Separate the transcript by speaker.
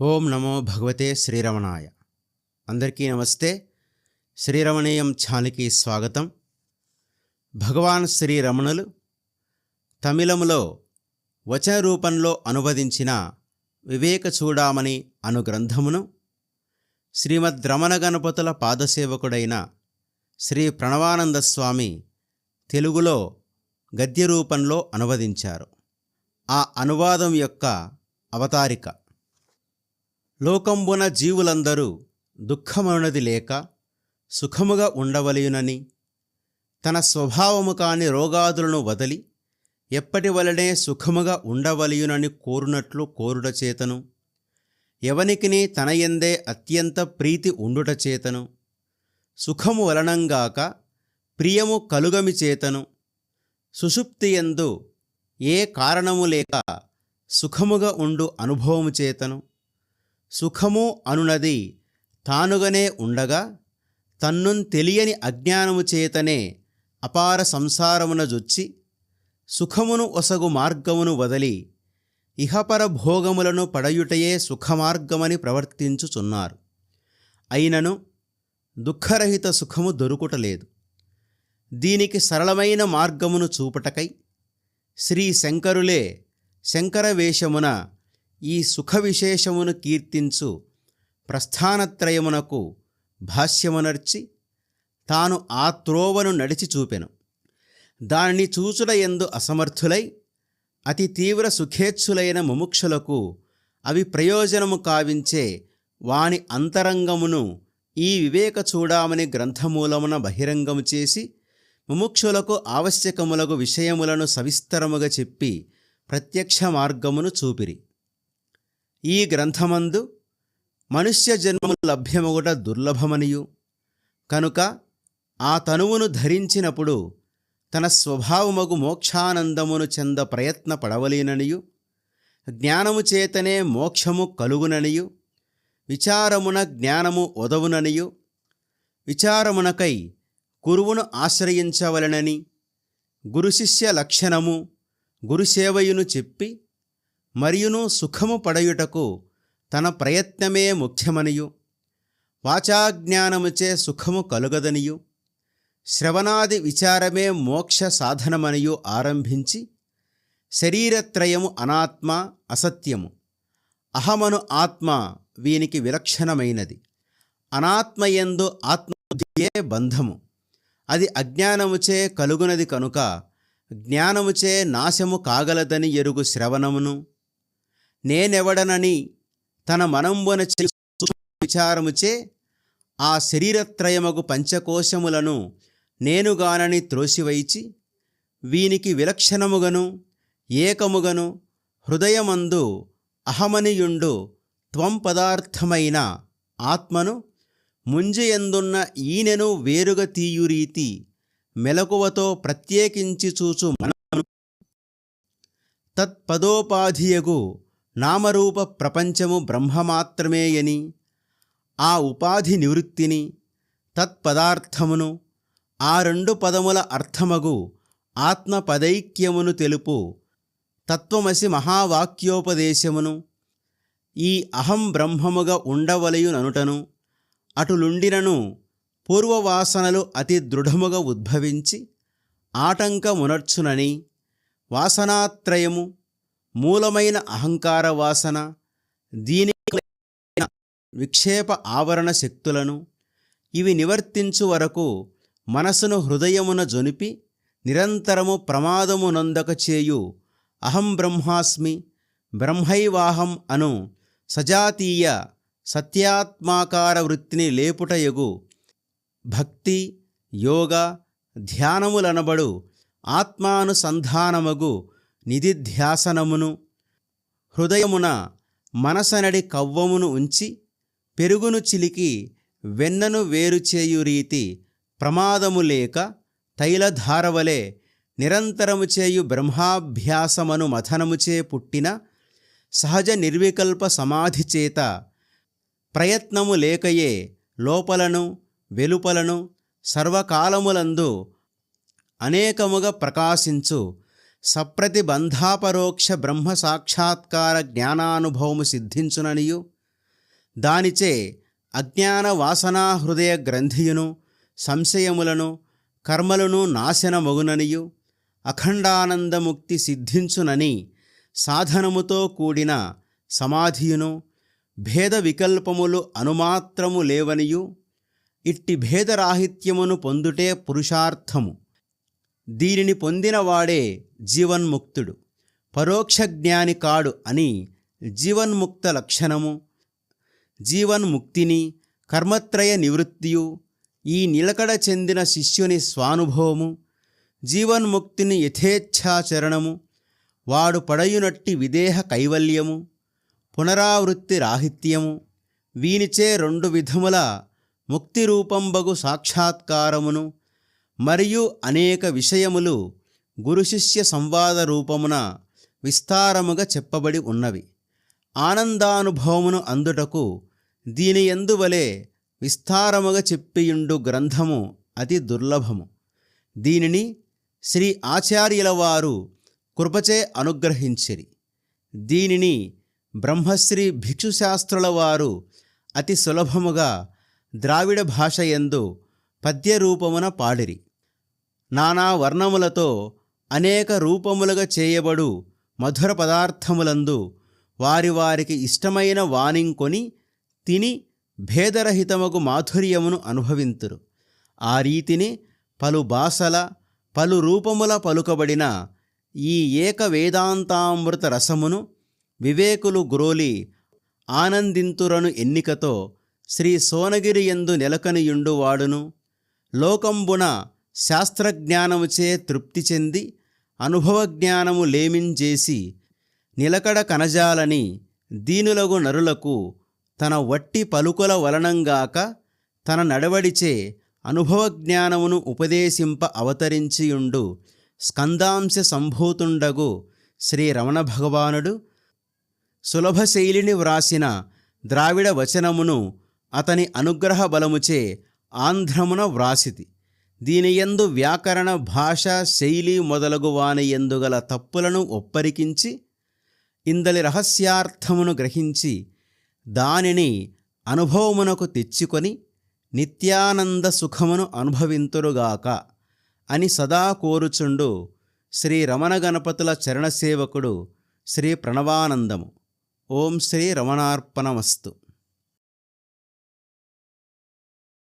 Speaker 1: ఓం నమో భగవతే శ్రీరమణాయ. అందరికీ నమస్తే. శ్రీరమణీయం ఛానల్కి స్వాగతం. భగవాన్ శ్రీరమణులు తమిళములో వచన రూపంలో అనువదించిన వివేక చూడామణి అను గ్రంథమును శ్రీమద్ రమణ గణపతుల పాదసేవకుడైన శ్రీ ప్రణవానంద స్వామి తెలుగులో గద్య రూపంలో అనువదించారు. ఆ అనువాదం యొక్క అవతారిక. లోకంబున జీవులందరూ దుఃఖమనునది లేక సుఖముగా ఉండవలయునని తన స్వభావము కాని రోగాదులను వదలి ఎప్పటి వలనే సుఖముగా ఉండవలయునని కోరునట్లు కోరుట చేతను. ఎవనికిని తన ఎందే అత్యంత ప్రీతి ఉండుట చేతను. సుఖము వలనంగాక ప్రియము కలుగమి చేతను. సుషుప్తి ఎందు ఏ కారణము లేక సుఖముగా ఉండు అనుభవము చేతను. సుఖము అనునది తానుగనే ఉండగా తన్నున్ తెలియని అజ్ఞానము చేతనే అపార సంసారమున జొచ్చి సుఖమును ఒసగు మార్గమును వదలి ఇహపర భోగములను పడయుటయే సుఖమార్గమని ప్రవర్తించుచున్నారు. అయినను దుఃఖరహిత సుఖము దొరుకుటలేదు. దీనికి సరళమైన మార్గమును చూపుటకై శ్రీ శంకరులే శంకర వేషమున ఈ సుఖ విశేషమును కీర్తించు ప్రస్థానత్రయమునకు భాష్యమునర్చి తాను ఆ త్రోవను నడిచి చూపెను. దానిని చూచుల ఎందు అసమర్థులై అతి తీవ్ర సుఖేచ్ఛులైన ముముక్షులకు అవి ప్రయోజనము కావించే వాని అంతరంగమును ఈ వివేక చూడామని గ్రంథమూలమున బహిరంగము చేసి ముముక్షులకు ఆవశ్యకములకు విషయములను సవిస్తరముగా చెప్పి ప్రత్యక్ష మార్గమును చూపిరి. ఈ గ్రంథమందు మనుష్య జన్మము లభ్యమగుట దుర్లభమనియు. కనుక ఆ తనువును ధరించినప్పుడు తన స్వభావమగు మోక్షానందమును చెంద ప్రయత్న పడవలేననియు జ్ఞానము చేతనే మోక్షము కలుగుననియు. విచారమున జ్ఞానము ఒదవుననియు. విచారమునకై గురువును ఆశ్రయించవలనని గురుశిష్య లక్షణము గురుసేవయును చెప్పి మరియును సుఖము పడయుటకు తన ప్రయత్నమే ముఖ్యమనియు. వాచాజ్ఞానముచే సుఖము కలుగదనియు. శ్రవణాది విచారమే మోక్ష సాధనమనియు ఆరంభించి శరీరత్రయము అనాత్మ అసత్యము. అహమను ఆత్మ వీనికి విలక్షణమైనది. అనాత్మయందు ఆత్మబుద్ధియే బంధము. అది అజ్ఞానముచే కలుగునది కనుక జ్ఞానముచే నాశము కాగలదని ఎరుగు శ్రవణమును. నేనెవడనని తన మనంబున విచారముచే ఆ శరీరత్రయమగు పంచకోశములను నేనుగానని త్రోసివైచి వీనికి విలక్షణముగను ఏకముగను హృదయమందు అహమనియుండు త్వం పదార్థమైన ఆత్మను ముంజయందున్న ఈనెను వేరుగా తీయురీతి మెలకువతో ప్రత్యేకించి చూచు మనను తత్పదోపాధియగు నామరూప ప్రపంచము బ్రహ్మమాత్రమేయని ఆ ఉపాధి నివృత్తిని తత్పదార్థమును ఆ రెండు పదముల అర్థమగు ఆత్మ పదైక్యమును తెలుపు తత్వమసి మహావాక్యోపదేశమును ఈ అహం బ్రహ్మముగా ఉండవలయుననుటను అటులుండినను పూర్వవాసనలు అతి దృఢముగా ఉద్భవించి ఆటంకమునర్చునని వాసనాత్రయము మూలమైన అహంకార వాసన దీని విక్షేప ఆవరణ శక్తులను ఇవి నివర్తించు వరకు మనసును హృదయమున జొనిపి నిరంతరము ప్రమాదము నొందక చేయు అహం బ్రహ్మాస్మి బ్రహ్మైవాహం అను సజాతీయ సత్యాత్మాకార వృత్తిని లేపుటయగు భక్తి యోగ ధ్యానములనబడు ఆత్మానుసంధానమగు నిధిధ్యాసనమును హృదయమున మనసనడి కవ్వమును ఉంచి పెరుగును చిలికి వెన్నను వేరుచేయు రీతి ప్రమాదము లేక తైలధారవలే నిరంతరము చేయు బ్రహ్మాభ్యాసమను మథనముచే పుట్టిన సహజ నిర్వికల్ప సమాధి చేత ప్రయత్నము లేకయే లోపలను వెలుపలను సర్వకాలములందు అనేకముగా ప్రకాశించు సప్రతిబంధాపరోక్ష బ్రహ్మ సాక్షాత్కార జ్ఞానానుభవము సిద్ధించుననియు. దానిచే అజ్ఞాన వాసనా హృదయ గ్రంథియును సంశయములను కర్మలను నాశనమగుననియు. అఖండానందముక్తి సిద్ధించునని సాధనముతో కూడిన సమాధియును భేద వికల్పములు అనుమాత్రము లేవనియు. ఇట్టి భేదరాహిత్యమును పొందుటే పురుషార్థము. దీనిని పొందినవాడే జీవన్ముక్తుడు. పరోక్ష జ్ఞాని కాడు అని జీవన్ముక్త లక్షణము జీవన్ముక్తిని కర్మత్రయ నివృత్తియు ఈ నిలకడ చెందిన శిష్యుని స్వానుభవము జీవన్ముక్తిని యథేచ్ఛాచరణము వాడు పడయునట్టి విదేహ కైవల్యము పునరావృత్తి రాహిత్యము వీనిచే రెండు విధముల ముక్తిరూపంబగు సాక్షాత్కారమును మరియు అనేక విషయములు గురు శిష్య సంవాద రూపమున విస్తారముగా చెప్పబడి ఉన్నవి. ఆనందానుభవమును అందుటకు దీని ఎందువలే విస్తారముగా చెప్పియుండు గ్రంథము అతి దుర్లభము. దీనిని శ్రీ ఆచార్యుల వారు కృపచే అనుగ్రహించిరి. దీనిని బ్రహ్మశ్రీ భిక్షుశాస్త్రుల వారు అతి సులభముగా ద్రావిడ భాష యందు పద్యరూపమున పాడిరి. నానా వర్ణములతో అనేక రూపములుగా చేయబడు మధుర పదార్థములందు వారి వారికి ఇష్టమైన వానింకొని తిని భేదరహితముకు మాధుర్యమును అనుభవింతురు. ఆ రీతిని పలు భాషల పలు రూపముల పలుకబడిన ఈ ఏక వేదాంతామృత రసమును వివేకులు గ్రోలి ఆనందింతురను ఎన్నికతో శ్రీ సోనగిరి ఎందు నెలకనియుండువాడును. లోకంబున శాస్త్రజ్ఞానముచే తృప్తి చెంది అనుభవజ్ఞానము లేమించేసి నిలకడ కనజాలని దీనులగు నరులకు తన వట్టి పలుకుల వలనంగాక తన నడవడిచే అనుభవజ్ఞానమును ఉపదేశింప అవతరించియుండు స్కందాంశ సంభూతుండగు శ్రీ రమణ భగవానుడు. సులభశైలిని వ్రాసిన ద్రావిడ వచనమును అతని అనుగ్రహ బలముచే ఆంధ్రమున వ్రాసితి. దీని ఎందు వ్యాకరణ భాష శైలి మొదలగు వాని ఎందుగల తప్పులను ఒప్పరికించి ఇందలి రహస్యార్థమును గ్రహించి దానిని అనుభవమునకు తెచ్చుకొని నిత్యానంద సుఖమును అనుభవింతురుగాక అని సదా కోరుచుండు శ్రీ రమణ గణపతుల చరణసేవకుడు శ్రీ ప్రణవానందము. ఓం శ్రీ రమణార్పణమస్తు.